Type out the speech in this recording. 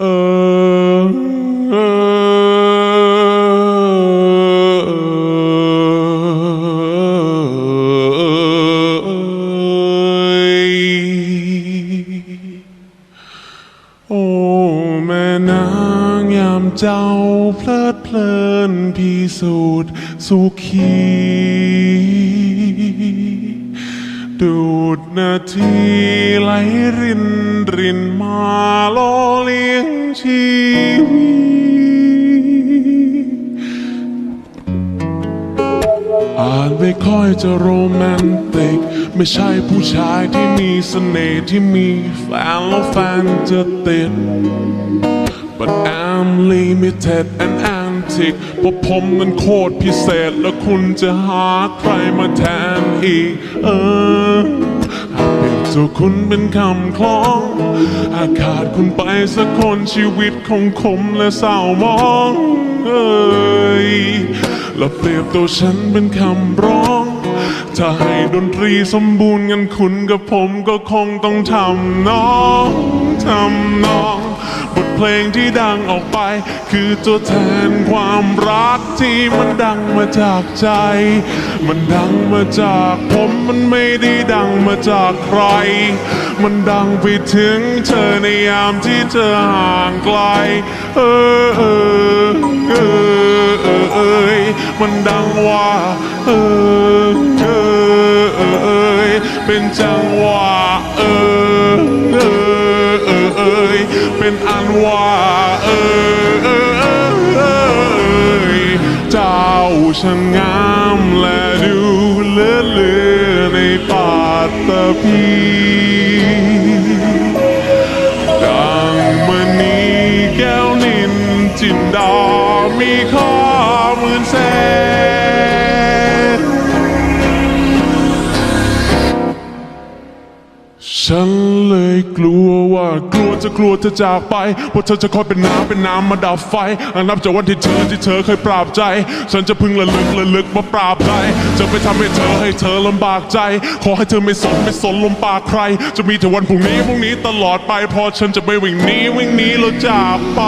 เออเออโอ้แม่นางยามเจ้าเพลิดเพลินพิสูจน์สุขีดูดนาทีไหลรินรินมาโลเลี้ ยงชีวิตอาจไม่ค่อยจะโรแมนติก ไม่ใช่ผู้ชายที่มีเสน่ห์ที่มีแฟนแล้วแฟนจะติด But I'm limited and antique เพราะผมนั้นโคตรพิเศษแล้วคุณจะหาใครมาแทนอีกเออ หากเปรียบตัวคุณเป็นคำคล้อง หากขาดคุณไปสักคนชีวิตคงขมและเศร้ามองเอ้ยแล้วเปรียบตัวฉันเป็นคำร้อง ถ้าให้ดนตรีสมบูรณ์งั้นคุณกับผมก็คงต้องทำน้องทำน้อง เพลงที่ดังออกไป คือตัวแทนความรักที่มันดังมาจากใจ มันดังมาจากผมมันไม่ได้ดังมาจากใคร มันดังไปถึงเธอในยามที่เธอห่างไกล เออเออเออเออเอยมันดังว่า เออเออเออเอยเป็นจังหวะ เป็นอันว่าเออเออเออเอยเจ้าช่างงามและดูเลือเลือในปาตะพีดังมณีแก้วนินจินดามีคอ ฉันเลยกลัวว่ากลัวจะกลัวเธอจากไปเพราะเธอจะคอยเป็นน้ำเป็นน้ำมาดับไฟอันนับจากวันที่เธอที่เธอเคยปราบใจ ฉันจะพึ่งระลึกระลึกมาปราบใครจะไปทำให้เธอให้เธอลำบากใจ ขอให้เธอไม่สนไม่สนลมปากใคร จะมีแต่วันพรุ่งนี้พรุ่งนี้ตลอดไปเพอฉันจะไม่วิ่งหนีวิ่งหนีแล้วจากไป